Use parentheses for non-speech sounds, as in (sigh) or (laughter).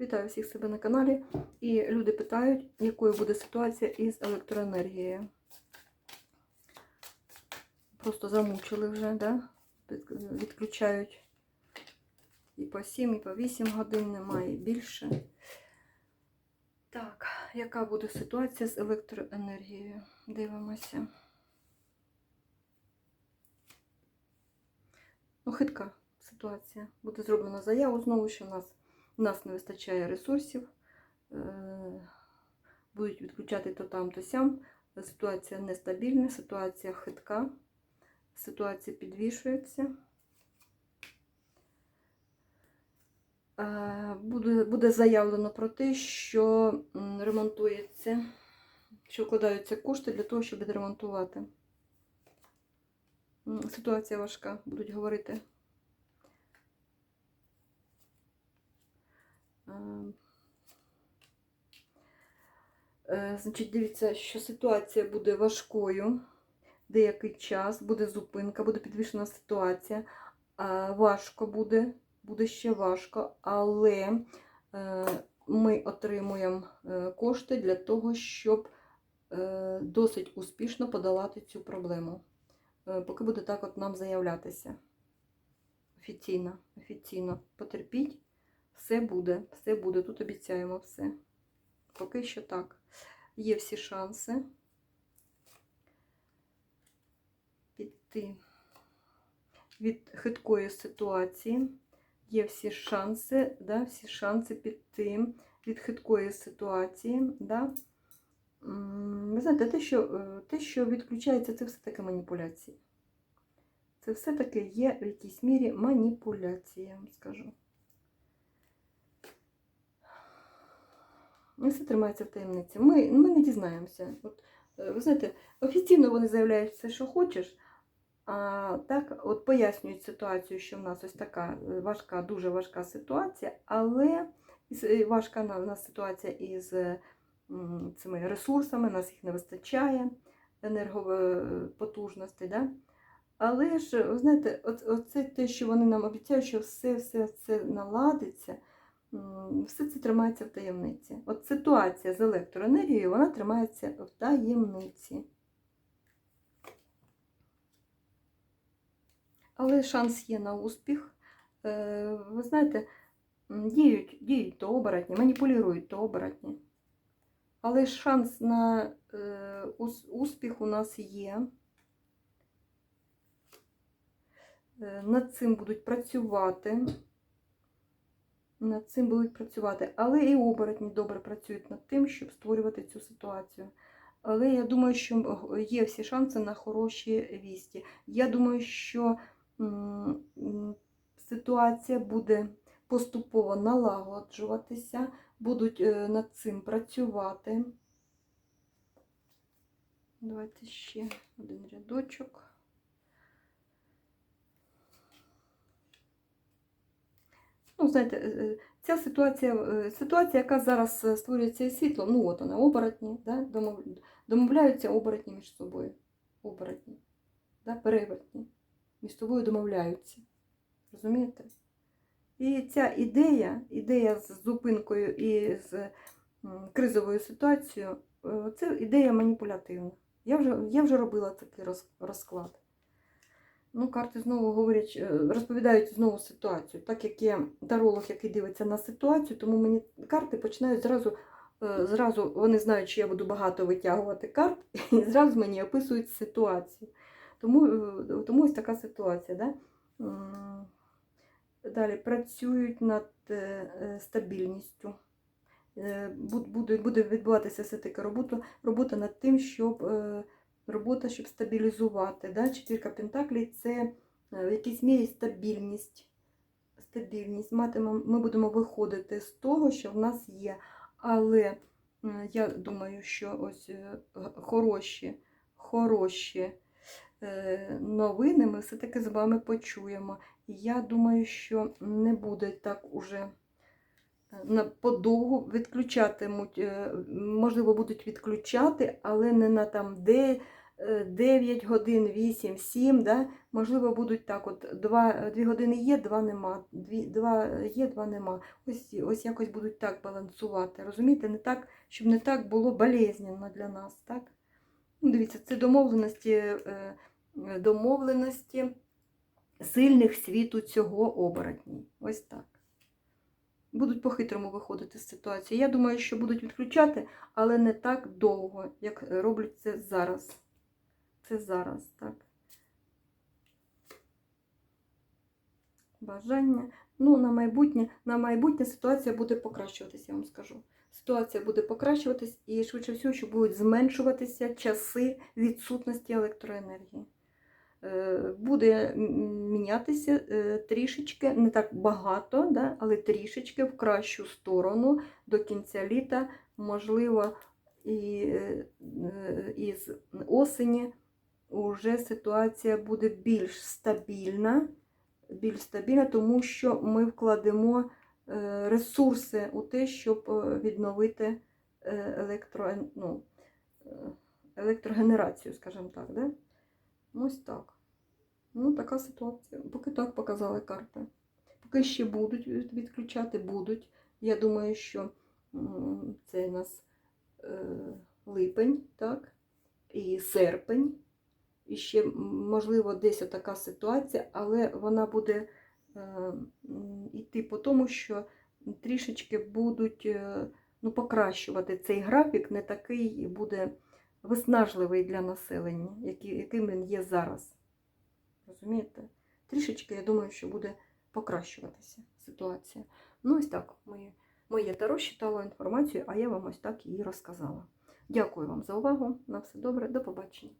Вітаю всіх себе на каналі. І люди питають, якою буде ситуація із електроенергією. Просто замучили вже, да? Відключають і по 7, і по 8 годин немає, і більше. Так, яка буде ситуація з електроенергією? Дивимося. Ну, хитка ситуація. Буде зроблена заяву знову, що у нас у нас не вистачає ресурсів, е, будуть відключати то там, то сям. Ситуація нестабільна, ситуація хитка, ситуація підвішується. Е, Буде, буде заявлено про те, що ремонтується, що вкладаються кошти для того, щоб відремонтувати. Ситуація важка, будуть говорити. Значить, дивіться, що ситуація буде важкою деякий час, буде зупинка, буде підвішена ситуація. Е, Важко буде, буде ще важко, але е, ми отримуємо е, кошти для того, щоб е, досить успішно подолати цю проблему. Е, Поки буде так от нам заявлятися. Офіційно, офіційно. Потерпіть. Все буде, все буде. Тут обіцяємо все. Поки що так. Є всі шанси піти від хиткої ситуації. Є всі шанси, да, всі шанси піти від хиткої ситуації. Да. Ви знаєте, те, що, е, те, що відключається, це все-таки маніпуляції. Це все-таки є в якійсь мірі маніпуляція, скажу. Все тримається в таємниці. Ми, ми не дізнаємося. От, е, ви знаєте, офіційно вони заявляють все, що хочеш, а так от пояснюють ситуацію, що в нас ось така е, важка, дуже важка ситуація, але е, важка у нас ситуація із цими ресурсами, нас їх не вистачає, енергопотужностей. Да? Але ж, ви знаєте, оце те, що вони нам обіцяють, що все, все це наладиться. Все це тримається в таємниці. От ситуація з електроенергією, вона тримається в таємниці. Але шанс є на успіх. Е, Ви знаєте, діють, діють то оборотні, маніпулюють то оборотні. Але шанс на е, успіх у нас є. Е, Над цим будуть працювати. Над цим будуть працювати. Але і оборотні добре працюють над тим, щоб створювати цю ситуацію. Але я думаю, що є всі шанси на хороші вісті. Я думаю, що ситуація буде поступово налагоджуватися, будуть е, над цим працювати. Давайте ще один рядочок. Ну, знаєте, е, е, ця ситуація, е, ситуація, яка зараз створюється із світлом, ну от вона, оборотні, да, домов- домовляються оборотні між собою. Оборотні, да, перевертні. Між собою домовляються. Розумієте? І ця ідея, ідея з зупинкою і з кризовою ситуацією, це ідея маніпулятивна. Я вже, я вже робила такий розклад. Ну, карти знову говорять, е, розповідають знову ситуацію. Так як я таролог, який дивиться на ситуацію, тому мені карти починають зразу, е, зразу вони знають, що я буду багато витягувати карт, (laughs) і зразу мені описують ситуацію. Тому, е, тому ось така ситуація. Да? Далі працюють над стабільністю. Буде, буде відбуватися все таки робота, робота над тим, щоб робота, щоб стабілізувати. Да? Четвірка Пентаклей це е, в якійсь мірі стабільність. Стабільність. Матимемо, ми будемо виходити з того, що в нас є. Але я думаю, що ось е, хороші, хороші е, новини ми все-таки з вами почуємо. Я думаю, що не буде так уже е, подовгу відключатимуть, е, можливо, будуть відключати, але не на там де е, 9 годин, 8, 7, да? можливо, будуть так, от 2, 2 години є, 2 нема, 2, 2 є, 2 нема. Ось, ось якось будуть так балансувати. Розумієте, не так, щоб не так було болезненно для нас. Так? Ну, дивіться, це домовленості, е, е, домовленості сильних світу цього оборотні. Ось так. Будуть по-хитрому виходити з ситуації. Я думаю, що будуть відключати, але не так довго, як роблять це зараз. Це зараз, так. Бажання. Ну, на майбутнє, на майбутнє ситуація буде покращуватися, я вам скажу. Ситуація буде покращуватись і швидше всього, що будуть зменшуватися часи відсутності електроенергії. Е, Буде мінятися е, трішечки, не так багато, але трішечки в кращу сторону до кінця літа, можливо, і, е, е, і з осені вже ситуація буде більш стабільна, більш стабільна, тому що ми вкладемо ресурси у те, щоб відновити електро, ну, електрогенерацію, скажімо так. Да? Ось так. Ну, така ситуація. Поки так показали карти. Поки ще будуть відключати, будуть. Я думаю, що це у нас е, липень, так? І серпень. І ще, можливо, десь така ситуація, але вона буде е, йти по тому, що трішечки будуть е, ну, покращувати цей графік, не такий буде виснажливий для населення, який, яким він є зараз. Розумієте? Трішечки, я думаю, що буде покращуватися ситуація. Ну, ось так, моє, моє таро читало інформацію, а я вам ось так її розказала. Дякую вам за увагу. На все добре, до побачення.